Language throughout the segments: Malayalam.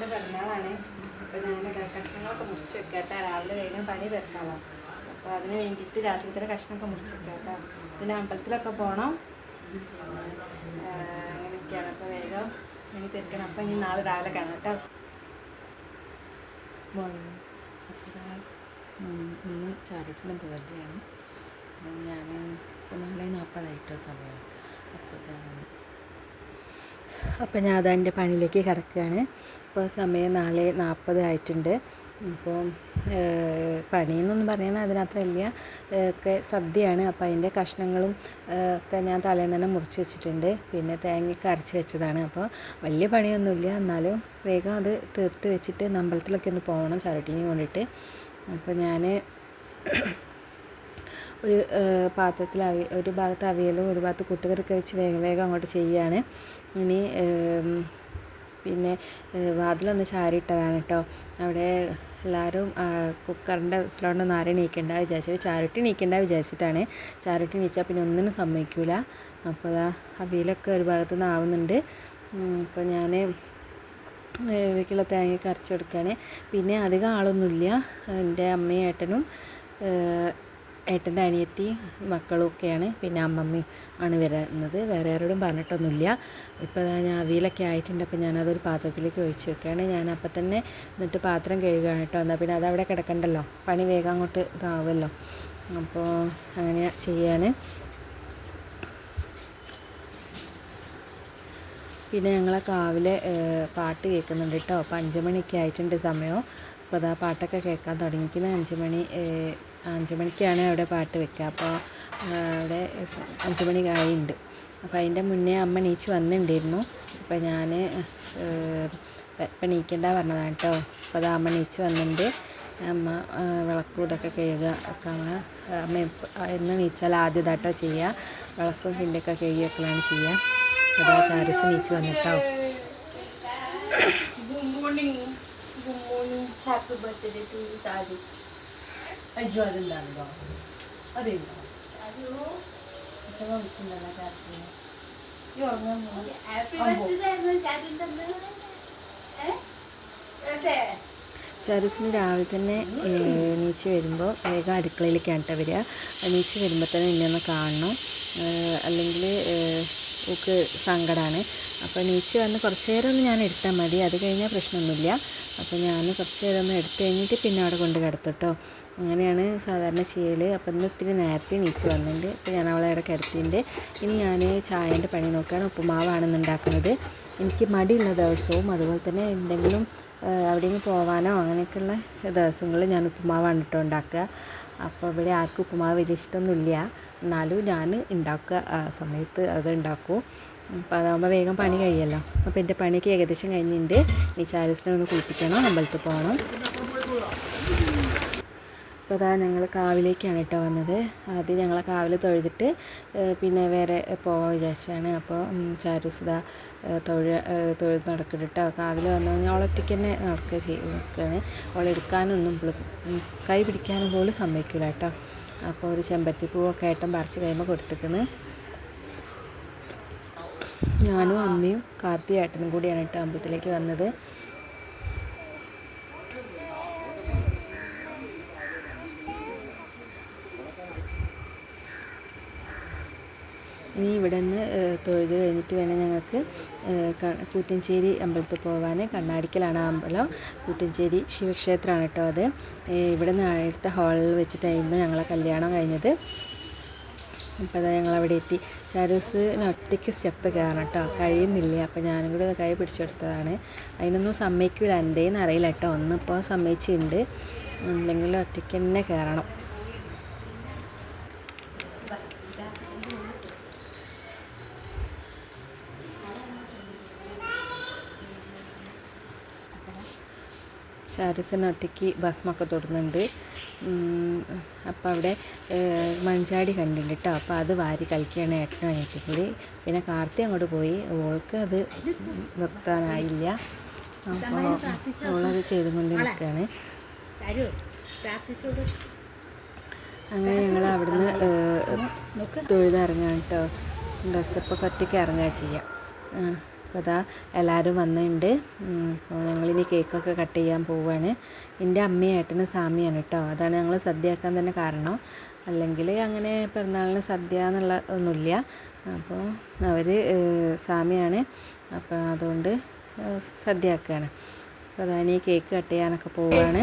ചാരസിന്റെ പിറന്നാളാണ്. അപ്പോൾ ഞാൻ കഷ്ണങ്ങളൊക്കെ മുറിച്ച് വെക്കാട്ടോ. രാവിലെ വേഗം പണി വെക്കാമല്ലോ അപ്പോൾ അതിന് വേണ്ടിയിട്ട് രാത്രിത്തെ കഷ്ണമൊക്കെ മുറിച്ച് വെക്കാട്ടോ. പിന്നെ അമ്പലത്തിലൊക്കെ പോകണം അങ്ങനെയൊക്കെയാണ്. അപ്പോൾ വേഗം ഇനി തിരക്കണം അപ്പോൾ ഇനി നാളെ രാവിലെ കാണാം കേട്ടോ. ഇന്ന് ബർത്ത്ഡേ ആണ് ഞാൻ നാളെ നാൽപ്പതായിട്ടോ സമയം. അപ്പോൾ അപ്പോൾ ഞാൻ അതെന്റെ പണിയിലേക്ക് കിടക്കുകയാണ് ഇപ്പോൾ സമയം നാല് നാൽപ്പത് ആയിട്ടുണ്ട്. അപ്പോൾ പണിയെന്നൊന്നും പറയാൻ വലിയ ഒക്കെ സദ്യയാണ്. അപ്പോൾ അതിന്റെ കഷ്ണങ്ങളും ഒക്കെ ഞാൻ തലേന്ന് തന്നെ മുറിച്ച് വെച്ചിട്ടുണ്ട്. പിന്നെ തേങ്ങയൊക്കെ അരച്ച് വെച്ചതാണ്. അപ്പോൾ വലിയ പണിയൊന്നുമില്ല. എന്നാലും വേഗം അത് തീർത്ത് വെച്ചിട്ട് അമ്പലത്തിലൊക്കെ ഒന്ന് പോകണം ചരട്ടിനെ കൊണ്ടിട്ട്. അപ്പോൾ ഞാൻ ഒരു പാത്രത്തിൽ അവി ഒരു ഭാഗത്ത് അവിയലും ഒരു ഭാഗത്ത് കൂട്ടുകറിയൊക്കെ വെച്ച് വേഗം വേഗം അങ്ങോട്ട് ചെയ്യുകയാണ്. ഇനി പിന്നെ വാതിലൊന്ന് ചാരിയിട്ടതാണ് കേട്ടോ. അവിടെ എല്ലാവരും കുക്കറിന്റെ വിസിലോണ്ടൊന്നും ആരെയും നീക്കണ്ട വിചാരിച്ചത് ചാരട്ടി നീക്കണ്ട വിചാരിച്ചിട്ടാണ്. ചാരട്ടി നീച്ചാൽ പിന്നെ ഒന്നിനും സമ്മതിക്കൂല. അപ്പോൾ അതാ അവിയലൊക്കെ ഒരു ഭാഗത്ത് നിന്ന് ആവുന്നുണ്ട്. അപ്പോൾ ഞാൻ വീട്ടിലുള്ള തേങ്ങയൊക്കെ അരച്ച് കൊടുക്കുകയാണ്. പിന്നെ അധികം ആളൊന്നുമില്ല. എന്റെ അമ്മയും ഏട്ടനും ഏട്ടന്റെ അനിയത്തി മക്കളും ഒക്കെയാണ്. പിന്നെ അമ്മമ്മയും ആണ് വരുന്നത്. വേറെ ആരോടും പറഞ്ഞിട്ടൊന്നുമില്ല. ഇപ്പോൾ ഞാൻ അവിയലൊക്കെ ആയിട്ടുണ്ട്. അപ്പോൾ ഞാനതൊരു പാത്രത്തിലേക്ക് ഒഴിച്ച് വെക്കുകയാണ്. ഞാൻ അപ്പം തന്നെ എന്നിട്ട് പാത്രം കഴുകുകയാണ് കേട്ടോ. എന്നാൽ പിന്നെ അതവിടെ കിടക്കണ്ടല്ലോ. പണി വേഗം അങ്ങോട്ട് ഇതാവുമല്ലോ. അപ്പോൾ അങ്ങനെ ചെയ്യാണ്. പിന്നെ ഞങ്ങളെ കാവിലെ പാട്ട് കേൾക്കുന്നുണ്ട് കേട്ടോ. അപ്പോൾ അഞ്ച് മണിയൊക്കെ ആയിട്ടുണ്ട് സമയം. അപ്പോൾ അതാ പാട്ടൊക്കെ കേൾക്കാൻ തുടങ്ങിക്കുന്നത് അഞ്ച് മണി ഏഹ്, അഞ്ച് മണിക്കാണ് അവിടെ പാട്ട് വെക്കുക. അപ്പോൾ അവിടെ അഞ്ച് മണി ആയിട്ടുണ്ട് അപ്പോൾ അതിന്റെ മുന്നേ അമ്മ നീച്ച് വന്നിട്ടുണ്ടായിരുന്നു അപ്പോൾ ഞാൻ ഇപ്പം നീക്കണ്ട പറഞ്ഞതാണ് കേട്ടോ. അപ്പോൾ അത് അമ്മ നീച്ച് വന്നിട്ടുണ്ട് അമ്മ വിളക്കും ഇതൊക്കെ കഴുകുക. ഒക്കെ അമ്മ അമ്മ എന്ന് നീച്ചാൽ ആദ്യം ഇതാട്ടോ ചെയ്യുക. വിളക്കും കിണ്ടൊക്കെ കഴുകി വെക്കലാണ് ചെയ്യുക. അതാ ചാരിസ് നീച്ച് വന്നിട്ടോ. Good morning good morning happy birthday to Saju അയ്യോ ഹാപ്പി ബർത്ത്ഡേ ചാരീസിന് രാവിലെ തന്നെ എണീച്ച് വരുമ്പോൾ വേഗം അടുക്കളയിലേക്കാണ് കേട്ടോ വരിക. എണീച്ച് വരുമ്പോൾ തന്നെ എന്നെ ഒന്ന് കാണണം. അല്ലെങ്കിൽ ഓക്ക് സങ്കടമാണ് അപ്പോൾ നീച്ച് വന്ന് കുറച്ച് നേരം ഒന്ന് ഞാൻ എടുത്താൽ മതി. അത് കഴിഞ്ഞാൽ പ്രശ്നമൊന്നുമില്ല. അപ്പോൾ ഞാൻ കുറച്ച് നേരം ഒന്ന് എടുത്തു കഴിഞ്ഞിട്ട് പിന്നെ അവിടെ കൊണ്ട് കിടത്തുട്ടോ. അങ്ങനെയാണ് സാധാരണ ചെയ്യൽ അപ്പോൾ ഇന്ന് ഇത്തിരി നേരത്തെ നീച്ച് വന്നിട്ടുണ്ട് അപ്പോൾ ഞാൻ അവളെ ഇവിടെ കിടത്തിയിട്ടുണ്ട് ഇനി ഞാൻ ചായന്റെ പണി നോക്കുകയാണ് ഉപ്പുമാവാണെന്ന് ഉണ്ടാക്കുന്നത് എനിക്ക് മടിയുള്ള ദിവസവും അതുപോലെ തന്നെ എന്തെങ്കിലും എവിടെയെങ്കിലും പോകാനോ അങ്ങനെയൊക്കെയുള്ള ദിവസങ്ങളിൽ ഞാൻ ഉപ്പുമാവാണ് കേട്ടോ ഉണ്ടാക്കുക. അപ്പോൾ ഇവിടെ ആർക്കും ഉപ്പുമാവ് വലിയ ഇഷ്ടമൊന്നുമില്ല. എന്നാലും ഞാൻ ഉണ്ടാക്കുക ആ സമയത്ത് അത് ഉണ്ടാക്കും. അപ്പോൾ അതാകുമ്പോൾ വേഗം പണി കഴിയല്ലോ. അപ്പോൾ എന്റെ പണിയൊക്കെ ഏകദേശം കഴിഞ്ഞിട്ടുണ്ട്. ഈ ചാരസിനെ ഒന്ന് കുളിപ്പിക്കണം അമ്പലത്തിൽ പോകണം. അപ്പോൾ അതാ ഞങ്ങൾ കാവിലേക്കാണ് കേട്ടോ വന്നത്. ആദ്യം ഞങ്ങൾ കാവിൽ തൊഴുതിട്ട് പിന്നെ വേറെ പോകാൻ വിചാരിച്ചാണ് അപ്പോൾ ചാരൂസ് ഇതാ ഏഹ് തൊഴ തൊഴുത് നടക്കുന്നുണ്ട് കേട്ടോ. കാവിൽ വന്നു കഴിഞ്ഞാൽ അവളൊറ്റയ്ക്ക് തന്നെ നടക്കുക ചെയ്യുകയാണ് അവളെടുക്കാനൊന്നും കൈ പിടിക്കാനും പോലും സമ്മതിക്കില്ല കേട്ടോ. അപ്പോൾ ഒരു ചെമ്പരത്തി പൂവൊക്കെ ഏട്ടൻ പറിച്ച് കഴിയുമ്പോൾ കൊടുത്തേക്കുന്നത്. ഞാനും അമ്മയും കാർത്തി ഏട്ടനും കൂടിയാണ് കേട്ടോ അമ്പലത്തിലേക്ക് വന്നത്. ഇനി ഇവിടെ നിന്ന് തൊഴുത് കഴിഞ്ഞിട്ട് വേണം ഞങ്ങൾക്ക് കൂറ്റഞ്ചേരി അമ്പലത്തിൽ പോകാൻ കണ്ണാടിക്കലാണ് അമ്പലം. കൂറ്റഞ്ചേരി ശിവക്ഷേത്രമാണ് കേട്ടോ അത്. ഇവിടെ നിന്ന് അടുത്ത ഹാളിൽ വെച്ചിട്ടായിരുന്നു ഞങ്ങളെ കല്യാണം കഴിഞ്ഞത്. അപ്പോൾ അതാ ഞങ്ങളവിടെ എത്തി. ചാരൂസിന് ഒറ്റയ്ക്ക് സ്റ്റെപ്പ് കയറണം കേട്ടോ. കഴിയുന്നില്ല. അപ്പോൾ ഞാനും കൂടെ കൈ പിടിച്ചെടുത്തതാണ് അതിനൊന്നും സമ്മതിക്കില്ല എന്തേന്ന് അറിയില്ല കേട്ടോ. ഒന്നിപ്പോൾ സമ്മതിച്ചിട്ടുണ്ട്. എന്തെങ്കിലും ഒറ്റയ്ക്ക് തന്നെ കയറണം. ചാരസിന് ഒറ്റയ്ക്ക് ഭസ്മൊക്കെ തൊടുന്നുണ്ട്. അപ്പോൾ അവിടെ മഞ്ചാടി കണ്ടിട്ടുണ്ട് കേട്ടോ അപ്പോൾ അത് വാരി കളിക്കുകയാണ് ഏട്ടനും അനിയത്തി കൂടി. പിന്നെ കാർത്തി അങ്ങോട്ട് പോയി. ഓൾക്ക് അത് നിർത്താനായില്ല. അപ്പോൾ ഓളത് ചെയ്തുകൊണ്ട് നിൽക്കുകയാണ്. അങ്ങനെ ഞങ്ങൾ അവിടുന്ന് തൊഴുതിറങ്ങാം കേട്ടോ സ്റ്റെപ്പൊക്കെ ഒറ്റയ്ക്ക് ഇറങ്ങുക ചെയ്യാം. അപ്പോൾ അതാ എല്ലാവരും വന്നിട്ടുണ്ട് ഞങ്ങളിനി കേക്കൊക്കെ കട്ട് ചെയ്യാൻ പോവുകയാണ് എന്റെ അമ്മയും ഏട്ടനും സാമിയാണ് കേട്ടോ. അതാണ് ഞങ്ങൾ സദ്യ ആക്കാൻ തന്നെ കാരണം. അല്ലെങ്കിൽ അങ്ങനെ പിറന്നാളിന് സദ്യ എന്നുള്ള ഒന്നുമില്ല. അപ്പോൾ അവർ സാമിയാണ്. അപ്പോൾ അതുകൊണ്ട് സദ്യയാക്കുകയാണ് അപ്പോൾ അതാണ് ഈ കേക്ക് കട്ട് ചെയ്യാനൊക്കെ പോവുകയാണ്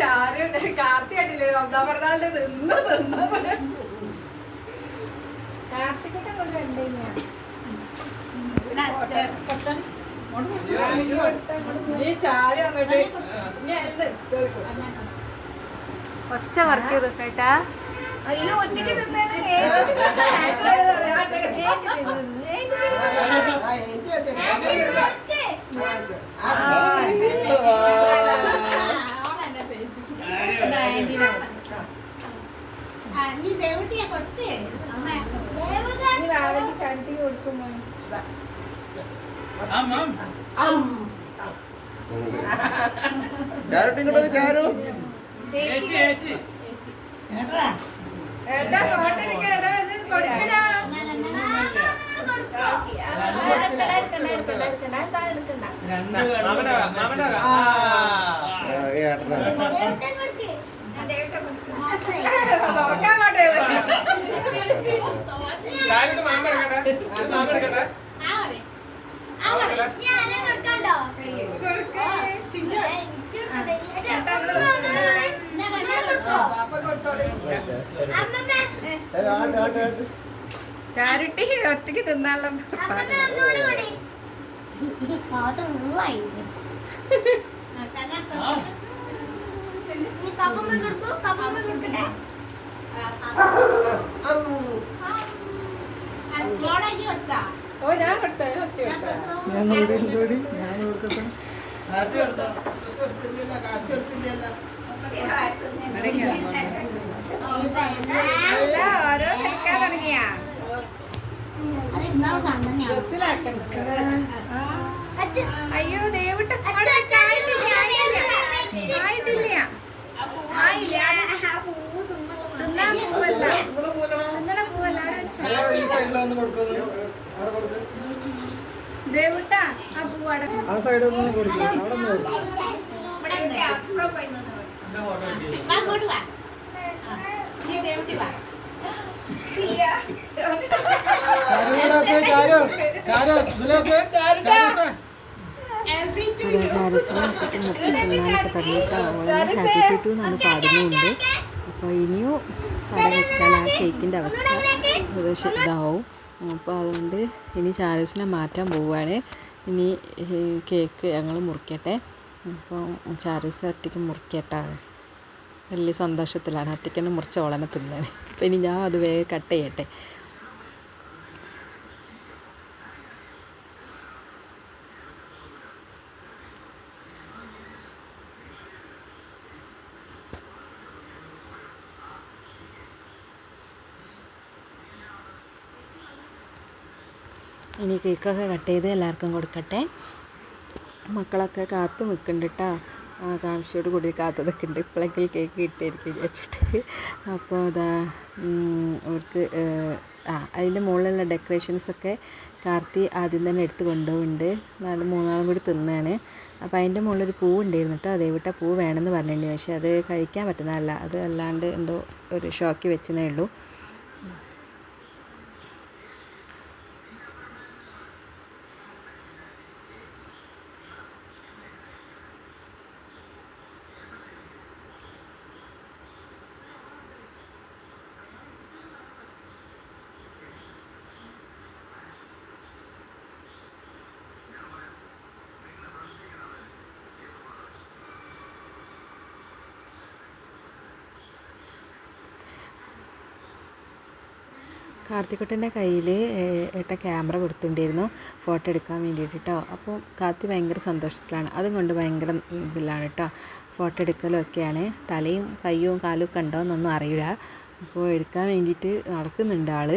ചാരു കാർത്തി കണ്ടില്ലേ ഒന്നാം പറഞ്ഞാണ്ട് നിന്ന് കൊണ്ട് നീ ചാരി അങ്ങോട്ട്. ഒച്ച കുറയ്ക്കരുത് കേട്ടാ അയ്യോ ഒറ്റയ്ക്ക്. മാമന്റെ വക. ഏട്ടനാ ചാരുട്ടി ഒറ്റയ്ക്ക് തിന്നാനുള്ള പപ്പമ്മ കൊടുക്കൂ പപ്പമ്മ കൊടുക്കട്ടെ കോളേജ് കൊടുത്താ ഓ ഞാൻ കൊടുത്തേ ഫസ്റ്റ് കൊടുത്തേ ഞാൻ കൂടി ഞാൻ കൊടുക്കട്ടെ? അല്ല ഓരോ തിരക്കാൻ തുടങ്ങിയാ അയ്യോ ദേവിട്ട ആയില്ല തിന്നാൻ പോവല്ല ദേവിട്ട ആ പൂവാടെ. ആ സൈഡിൽ ഒന്ന് കൊടുക്കും അവിടെ ഒന്ന് കൊടുക്കും അപ്പുറം പോയി നിന്ന് എന്റെ ഫോട്ടോ കിട്ടി വാ ഇങ്ങോട്ട് വാ. ആ, നീ ദേവട്ടി വാ. ചാരു ചാരു ചാരു ഇതിലേക്ക് ചാരസിനെ ഒറ്റയ്ക്ക് മുറിച്ച് തിന്നാനൊക്കെ തുടങ്ങിയിട്ട് അവളെ ഹാപ്പി ടു എന്നാണ് പാടുന്നുണ്ട്. അപ്പോൾ ഇനിയും അവിടെ വെച്ചാൽ ആ കേക്കിന്റെ അവസ്ഥ ഏകദേശം ഇതാവും. അപ്പോൾ അതുകൊണ്ട് ഇനി ചാരസിനെ മാറ്റാൻ പോവുകയാണ്. ഇനി കേക്ക് ഞങ്ങൾ മുറിക്കട്ടെ. അപ്പോൾ ചാരസ് ഒറ്റയ്ക്ക് മുറിക്കട്ടെ. വലിയ സന്തോഷത്തിലാണ്. ഒറ്റയ്ക്ക് തന്നെ മുറിച്ച് ഓളനെ തിന്നാൻ. അപ്പോൾ ഇനി ഞാൻ അത് വേഗം കട്ട് ചെയ്യട്ടെ. ഇനി കേക്കൊക്കെ കട്ട് ചെയ്ത് എല്ലാവർക്കും കൊടുക്കട്ടെ. മക്കളൊക്കെ കാത്ത് നിൽക്കുന്നുണ്ട് കേട്ടോ ആകാംക്ഷയോട് കൂടി കാത്തു നിൽക്കുന്നുണ്ട് ഇപ്പോഴെങ്കിൽ കേക്ക് കിട്ടിയിരിക്കും വിചാരിച്ചിട്ട്. അപ്പോൾ അതാ അവർക്ക് ആ അതിന്റെ മുകളിലുള്ള ഡെക്കറേഷൻസൊക്കെ കാർത്തി ആദ്യം തന്നെ എടുത്ത് കൊണ്ടുപോകുന്നുണ്ട് നാല് മൂന്നാളും കൂടി തിന്നാണ്. അപ്പോൾ അതിന്റെ മുകളിലൊരു പൂ ഉണ്ടായിരുന്നു കേട്ടോ അതേ വിട്ട പൂ വേണമെന്ന് പറഞ്ഞിട്ടുണ്ട്. പക്ഷേ അത് കഴിക്കാൻ പറ്റുന്നതല്ല. അത് അല്ലാണ്ട് എന്തോ ഒരു ഷോക്കി വെച്ചതേ ഉള്ളൂ. കാർത്തിക്കുട്ടന്റെ കയ്യിൽ ഏട്ട ക്യാമറ കൊടുത്തിട്ടുണ്ടായിരുന്നു. ഫോട്ടോ എടുക്കാൻ വേണ്ടിയിട്ട് കേട്ടോ അപ്പോൾ കാർത്തി ഭയങ്കര സന്തോഷത്തിലാണ്. അതും കൊണ്ട് ഭയങ്കര ഇതിലാണ് കേട്ടോ ഫോട്ടോ എടുക്കലും ഒക്കെയാണ് തലയും കയ്യും കാലും ഒക്കെ ഉണ്ടോ എന്നൊന്നും അറിയില്ല. അപ്പോൾ എടുക്കാൻ വേണ്ടിയിട്ട് നടക്കുന്നുണ്ട് ആൾ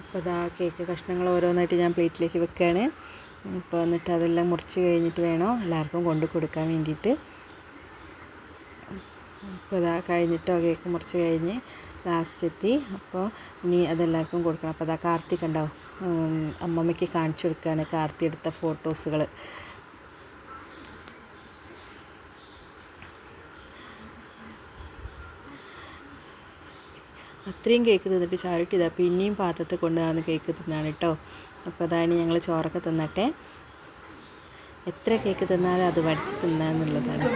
അപ്പോൾ ഇതാ കേക്ക് കഷ്ണങ്ങൾ ഓരോന്നായിട്ട് ഞാൻ പ്ലേറ്റിലേക്ക് വെക്കുകയാണ്. അപ്പോൾ എന്നിട്ട് അതെല്ലാം മുറിച്ച് കഴിഞ്ഞിട്ട് വേണം എല്ലാവർക്കും കൊണ്ടു കൊടുക്കാൻ വേണ്ടിയിട്ട്. ഇപ്പോൾ ഇതാ കഴിഞ്ഞിട്ടോ കേക്ക് മുറിച്ച് കഴിഞ്ഞ് ലാസ്റ്റ് എത്തി അപ്പോൾ ഇനി അതെല്ലാവർക്കും കൊടുക്കണം. അപ്പോൾ അതാ കാർത്തിക് ഉണ്ടാവും അമ്മമ്മയ്ക്ക് കാണിച്ചു കൊടുക്കുകയാണ് കാർത്തി എടുത്ത ഫോട്ടോസുകൾ. അത്രയും കേക്ക് തിന്നിട്ട് ചാരിട്ടിതാ പിന്നെയും പാത്രത്തിൽ കൊണ്ടുവന്ന് കേക്ക് തിന്നാണ് കേട്ടോ. അപ്പോൾ അതാണ് ഞങ്ങൾ ചോറൊക്കെ തിന്നട്ടെ. എത്ര കേക്ക് തിന്നാലും അത് വടിച്ച് തിന്നാന്നുള്ളതാണ്.